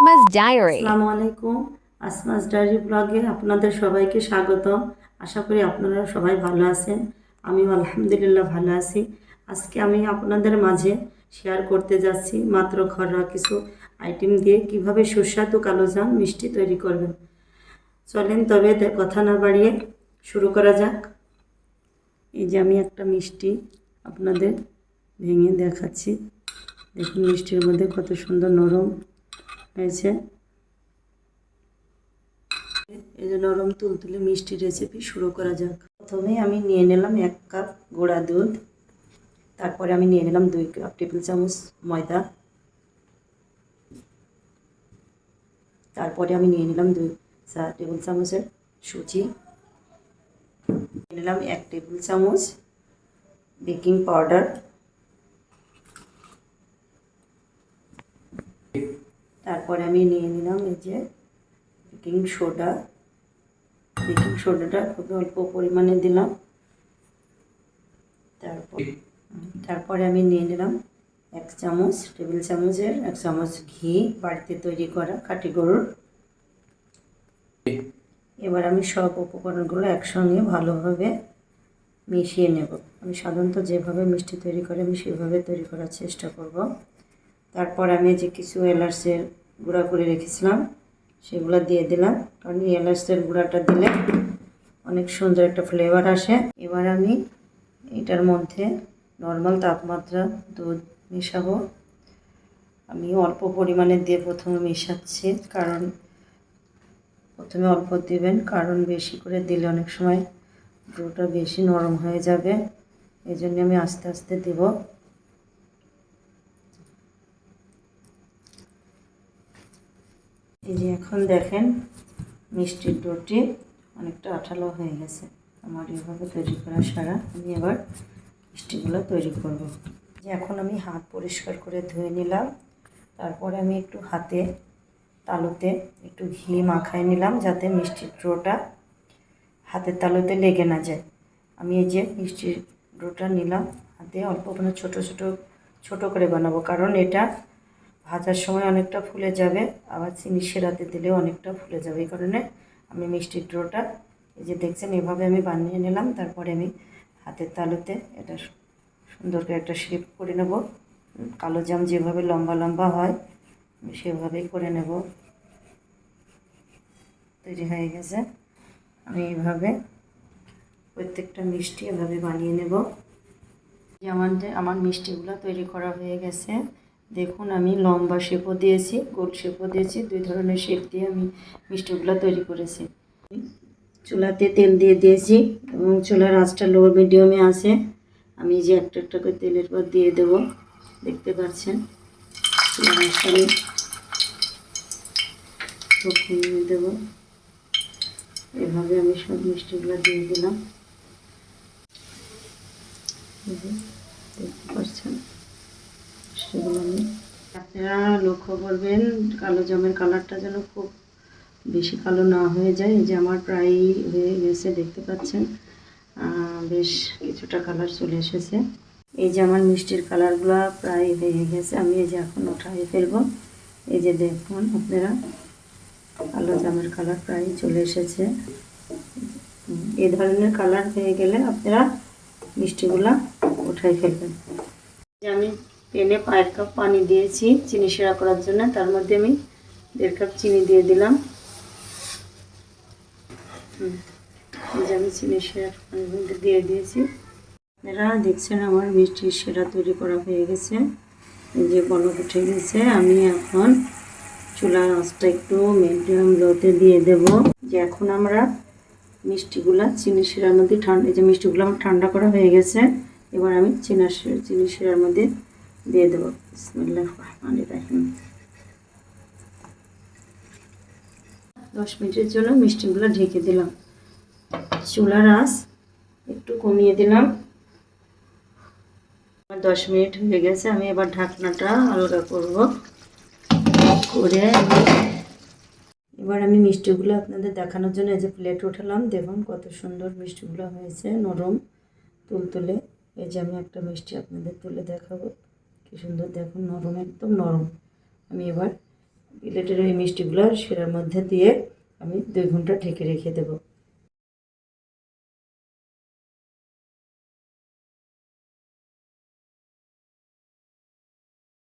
Asma's Diary. আসসালামু আলাইকুম, আসমাস diary ব্লগে আপনাদের সবাইকে স্বাগত আশা করি আপনারা সবাই ভালো আছেন, আমিও আলহামদুলিল্লাহ ভালো আছি। আজকে আমি আপনাদের মাঝে শেয়ার করতে যাচ্ছি মাত্র ঘরোয়া কিছু আইটেম দিয়ে কীভাবে সুস্বাদু কালোজাম মিষ্টি তৈরি করবেন। চলেন তবে কথা না বাড়িয়ে শুরু করা যাক। এই যে আমি একটা মিষ্টি আপনাদের ভেঙে দেখাচ্ছি। দেখুন মিষ্টির মধ্যে কত সুন্দর নরম হয়েছে। এই যে নরম তুলতুলে মিষ্টি রেসিপি শুরু করা যাক। প্রথমে আমি নিয়ে নিলাম এক কাপ গোড়া দুধ। তারপরে আমি নিয়ে নিলাম দুই কাপ টেবিল চামচ ময়দা। তারপরে আমি নিয়ে নিলাম দুই টেবিল চামচের সুজি। নিয়ে নিলাম এক টেবিল চামচ বেকিং পাউডার তারপরে আমি নিয়ে নিলাম এই যে বেকিং সোডা। বেকিং সোডাটা খুব অল্প পরিমাণে দিলাম। তারপর তারপরে আমি নিয়ে নিলাম এক চামচ, টেবিল চামচের এক চামচ ঘি, বাড়িতে তৈরি করা খাঁটি গরুর। এবার আমি সব উপকরণগুলো একসঙ্গে ভালোভাবে মিশিয়ে নেব। আমি সাধারণত যেভাবে মিষ্টি তৈরি করে, আমি সেভাবে তৈরি করার চেষ্টা করব। তারপর আমি যে কিছু এলাচের গুঁড়া করে রেখেছিলাম, সেগুলো দিয়ে দিলাম। কারণ এলাচের গুঁড়াটা দিলে অনেক সুন্দর একটা ফ্লেভার আসে। এবার আমি এটার মধ্যে নর্মাল তাপমাত্রা দুধ মেশাবো। আমি অল্প পরিমাণে দিয়ে প্রথমে মেশাচ্ছি, কারণ প্রথমে অল্প দিবেন, কারণ বেশি করে দিলে অনেক সময় ডোটা বেশি নরম হয়ে যাবে। এই আমি আস্তে আস্তে দেবো। এই যে এখন দেখেন মিষ্টির ডোটি অনেকটা আঠালো হয়ে গেছে। আমার এভাবে তৈরি করা সারা, আমি এবার মিষ্টিগুলো তৈরি করব। যে এখন আমি হাত পরিষ্কার করে ধুয়ে নিলাম, তারপরে আমি একটু হাতে তালুতে একটু ঘি মাখায় নিলাম যাতে মিষ্টির ডোটা হাতের তালুতে লেগে না যায়। আমি এই যে মিষ্টির ডোটা নিলাম, হাতে অল্প মানে ছোটো ছোটো ছোটো করে বানাবো, কারণ এটা ভাজার সময় অনেকটা ফুলে যাবে। আবার চিনি সেরাতে দিলেও অনেকটা ফুলে যাবে। এই কারণে আমি মিষ্টির ডোটা, এই যে দেখছেন, এভাবে আমি বানিয়ে নিলাম। তারপরে আমি হাতের তালুতে এটা সুন্দর করে একটা শেপ করে নেব। কালো জাম যেভাবে লম্বা লম্বা হয়, আমি সেভাবেই করে নেব। তৈরি হয়ে গেছে। আমি এইভাবে প্রত্যেকটা মিষ্টি এভাবে বানিয়ে নেব। যে আমার মিষ্টিগুলো তৈরি করা হয়ে গেছে। দেখুন, আমি লম্বা শেপও দিয়েছি, গোল শেপও দিয়েছি, দুই ধরনের শেপ দিয়ে আমি মিষ্টিগুলো তৈরি করেছি। চুলাতে তেল দিয়ে দিয়েছি এবং চুলার আঁচটা লো মিডিয়ামে আছে। আমি যে একটা একটা করে তেলের পর দিয়ে দেবো, দেখতে পাচ্ছেন? চুলার আঁচটা আমি দেবো। এভাবে আমি সব মিষ্টিগুলো দিয়ে দিলাম। দেখতে পাচ্ছেন? সেগুলো আপনারা লক্ষ্য করবেন, কালো জামের কালারটা যেন খুব বেশি কালো না হয়ে যায়। এই যে আমার প্রায় হয়ে গেছে, দেখতে পাচ্ছেন। বেশ কিছুটা কালার চলে এসেছে। এই যে আমার মিষ্টির কালারগুলো প্রায় হয়ে গেছে। আমি এই যে এখন উঠাই ফেলব। এই যে দেখুন আপনারা, কালো জামের কালার প্রায় চলে এসেছে। এ ধরনের কালার হয়ে গেলে আপনারা মিষ্টিগুলা উঠাই ফেলবেন। আমি পেনে পায়ের কাপ পানি দিয়েছি, চিনি সেরা করার জন্য। তার মধ্যে আমি দেড় কাপ চিনি দিয়ে দিলাম। যে আমি চিনি সেরা পানির মধ্যে দিয়ে দিয়েছি। এরা দেখছেন আমার মিষ্টির সেরা তৈরি করা হয়ে গেছে। এই যে বলক উঠে গেছে, আমি এখন চুলার আঁচটা একটু মিডিয়াম লোতে দিয়ে দেব। যে এখন আমরা মিষ্টিগুলা চিনি শিরার মধ্যে ঠান্ডা এই যে মিষ্টিগুলো আমার ঠান্ডা করা হয়ে গেছে। এবার আমি চিনা চিনি শিরার মধ্যে দিয়ে দেবো। বিসমিল্লাহির রহমানির রহিম। দশ মিনিটের জন্য মিষ্টিগুলো ঢেকে দিলাম। চুলার আঁচ একটু কমিয়ে দিলাম। দশ মিনিট হয়ে গেছে, আমি এবার ঢাকনাটা আলগা করব। করে এবার আমি মিষ্টিগুলো আপনাদের দেখানোর জন্য এই যে প্লেট উঠালাম। দেখুন কত সুন্দর মিষ্টিগুলো হয়েছে, নরম, তুলতুলে। এই যে আমি একটা মিষ্টি আপনাদের তুলে দেখাবো। কি সুন্দর দেখো নরম, একদম নরম। আমি এবার বিলেটের ওই মিষ্টিগুলো সেটার মধ্যে দিয়ে আমি দুই ঘণ্টা ঢেকে রেখে দেবো।